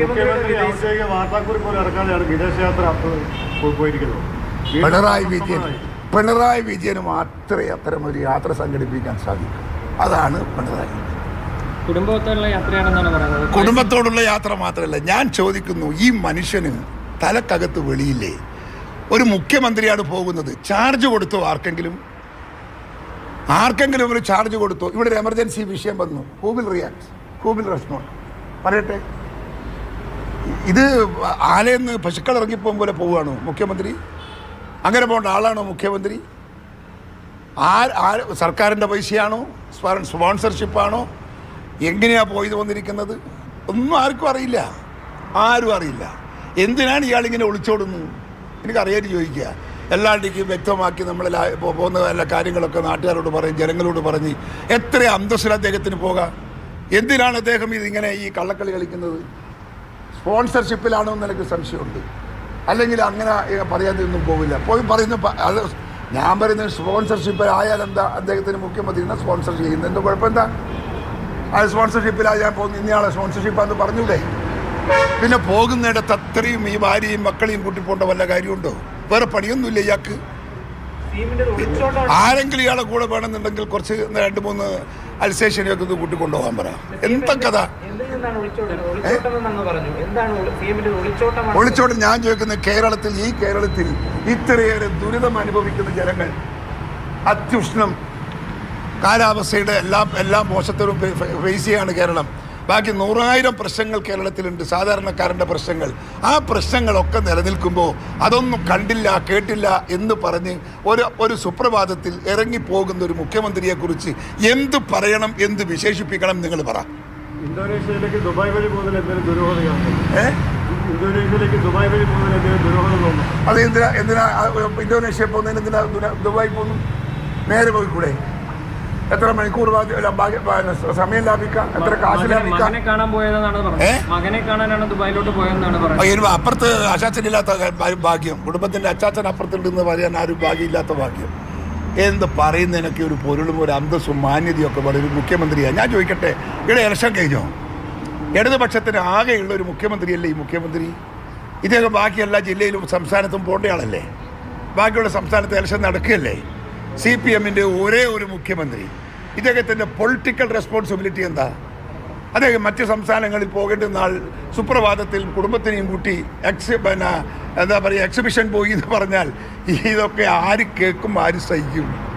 മുഖ്യമന്ത്രി ഔദ്യോഗിക വാർത്താക്കുറിപ്പ് പോലും ഇറക്കാതെയാണ് വിദേശയാത്ര പോയിരിക്കുന്നത്. പിണറായി വിജയൻ പിണറായി വിജയന് മാത്രമേ അത്തരം ഒരു യാത്ര സംഘടിപ്പിക്കാൻ സാധിക്കൂ. അതാണ് പിണറായി വിജയൻ. കുടുംബത്തോടുള്ള യാത്രയാണെന്നാണ് പറയുന്നത്. കുടുംബത്തോടുള്ള യാത്ര മാത്രമല്ല ഞാൻ ചോദിക്കുന്നു ഈ മനുഷ്യന് തലക്കകത്ത് വെളിയില്ലേ? ഒരു മുഖ്യമന്ത്രിയാണ് പോകുന്നത് ചാർജ് കൊടുത്തോ ആർക്കെങ്കിലും? ആർക്കെങ്കിലും ഒരു ചാർജ് കൊടുത്തോ? ഇവിടെ ഒരു എമർജൻസി വിഷയം വന്നു who will react who will respond പറയട്ടെ. ഇത് ആലയെന്ന് പശുക്കൾ ഇറങ്ങിപ്പോകും പോലെ പോവുകയാണോ മുഖ്യമന്ത്രി? അങ്ങനെ പോകേണ്ട ആളാണോ മുഖ്യമന്ത്രി? ആ സർക്കാരിന്റെ പൈസയാണോ? സ്പോൺ- സ്പോൺസർഷിപ്പാണോ? എങ്ങനെയാണ് പോയത് വന്നിരിക്കുന്നത്? ഒന്നും ആർക്കും അറിയില്ല. ആരും അറിയില്ല. എന്തിനാണ് ഇയാളിങ്ങനെ ഒളിച്ചോടുന്നത് എനിക്കറിയാൻ ചോദിക്കുക. എല്ലാണ്ടിക്കും വ്യക്തമാക്കി നമ്മൾ പോകുന്ന എല്ലാ കാര്യങ്ങളൊക്കെ നാട്ടുകാരോട് പറയും ജനങ്ങളോട് പറഞ്ഞ് എത്ര അന്തസ്സിൽ അദ്ദേഹത്തിന് പോകാം. എന്തിനാണ് അദ്ദേഹം ഇതിങ്ങനെ ഈ കള്ളക്കളി കളിക്കുന്നത്? സ്പോൺസർഷിപ്പിലാണോ എന്ന് എനിക്ക് സംശയമുണ്ട്. അല്ലെങ്കിൽ അങ്ങനെ ഏ, പറയാതെ ഒന്നും പോവില്ല. പോയി പറയുന്ന അത് ഞാൻ പറയുന്ന സ്പോൺസർഷിപ്പ് ആയാൽ എന്താ അദ്ദേഹത്തിന് മുഖ്യമന്ത്രിനെ സ്പോൺസർ ചെയ്യുന്നതിന്റെ കുഴപ്പമെന്താ? ആ സ്പോൺസർഷിപ്പിലായി ഞാൻ പോകുന്ന ഇന്നയാളെ സ്പോൺസർഷിപ്പാന്ന് പറഞ്ഞൂടെ. പിന്നെ പോകുന്നിടത്ത് അത്രയും ഈ ഭാര്യയും മക്കളെയും കൂട്ടി പോകേണ്ട വല്ല കാര്യമുണ്ടോ? വേറെ പണിയൊന്നുമില്ല ഇയാൾക്ക്. ആരെങ്കിലും ഇയാളെ കൂടെ വേണമെന്നുണ്ടെങ്കിൽ കുറച്ച് രണ്ട് മൂന്ന് അൽസേഷനെയൊക്കെ ഒന്ന് കൂട്ടിക്കൊണ്ടുപോകാൻ പറ. എന്താ കഥ ഒളിച്ചോട്ടം? ഞാൻ ചോദിക്കുന്നത് കേരളത്തിൽ ഈ കേരളത്തിൽ ഇത്രയേറെ ദുരിതം അനുഭവിക്കുന്ന ജനങ്ങൾ അത്യുഷ്ണം കാലാവസ്ഥയുടെ എല്ലാ എല്ലാ മോശത്തിലും ഫേസ് ചെയ്യാണ് കേരളം. ബാക്കി നൂറായിരം പ്രശ്നങ്ങൾ കേരളത്തിലുണ്ട് സാധാരണക്കാരന്റെ പ്രശ്നങ്ങൾ. ആ പ്രശ്നങ്ങളൊക്കെ നിലനിൽക്കുമ്പോൾ അതൊന്നും കണ്ടില്ല കേട്ടില്ല എന്ന് പറഞ്ഞ് ഒരു ഒരു സുപ്രഭാതത്തിൽ ഇറങ്ങിപ്പോകുന്ന ഒരു മുഖ്യമന്ത്രിയെക്കുറിച്ച് എന്ത് പറയണം എന്ത് വിശേഷിപ്പിക്കണം നിങ്ങൾ പറ. ഇന്തോനേഷ്യയിലേക്ക് ദുബായ് വഴി പോകുന്നതിൽ എന്തെങ്കിലും ദുരൂഹതയാണ് ഇന്തോനേഷ്യയിലേക്ക് ദുബായ് വഴി പോകുന്നതിൽ എന്തെങ്കിലും ദുരൂഹത തോന്നുന്നു അത് എന്തിനാ എന്തിനാ ഇന്തോനേഷ്യ പോകുന്നതിന് എന്തിനാ ദുബായ് പോകുന്നു? നേരെ പോയിക്കൂടെ? എത്ര മണിക്കൂർ സമയം ലാഭിക്കാം എത്ര കാശ് ലാഭിക്കാം? മകനെ കാണാനാണ് ദുബായിലോട്ട് പോയതെന്നാണ് അപ്പുറത്ത് അച്ചാച്ചനില്ലാത്ത ഭാഗ്യം കുടുംബത്തിന്റെ അച്ചാച്ചൻ അപ്പുറത്തുണ്ടെന്ന് പറയാൻ ആരും ഭാഗ്യമില്ലാത്ത ഭാഗ്യം. എന്ത് പറയുന്നതിനൊക്കെ ഒരു പൊരുളും ഒരു അന്തസ്സും മാന്യതയൊക്കെ വളരെ മുഖ്യമന്ത്രിയാണ്. ഞാൻ ചോദിക്കട്ടെ ഇവിടെ ഇലക്ഷൻ കഴിഞ്ഞോ? ഇടതുപക്ഷത്തിന് ആകെയുള്ള ഒരു മുഖ്യമന്ത്രിയല്ലേ ഈ മുഖ്യമന്ത്രി? ഇദ്ദേഹം ബാക്കി എല്ലാ ജില്ലയിലും സംസ്ഥാനത്തും പോണ്ടയാളല്ലേ ബാക്കിയുള്ള സംസ്ഥാനത്ത് ഇലക്ഷൻ നടക്കുകയല്ലേ? സി പി എമ്മിന്റെ ഒരേ ഒരു മുഖ്യമന്ത്രി. ഇദ്ദേഹത്തിന്റെ പൊളിറ്റിക്കൽ റെസ്പോൺസിബിലിറ്റി എന്താ? അദ്ദേഹം മറ്റ് സംസ്ഥാനങ്ങളിൽ പോകേണ്ടുന്ന നാൾ സുപ്രഭാതത്തിൽ കുടുംബത്തിനെയും കൂട്ടി എക്സ് പിന്നെ എന്താ പറയുക എക്സിബിഷൻ പോയി എന്ന് പറഞ്ഞാൽ ഇതൊക്കെ ആര് കേൾക്കും ആര് സഹിക്കും.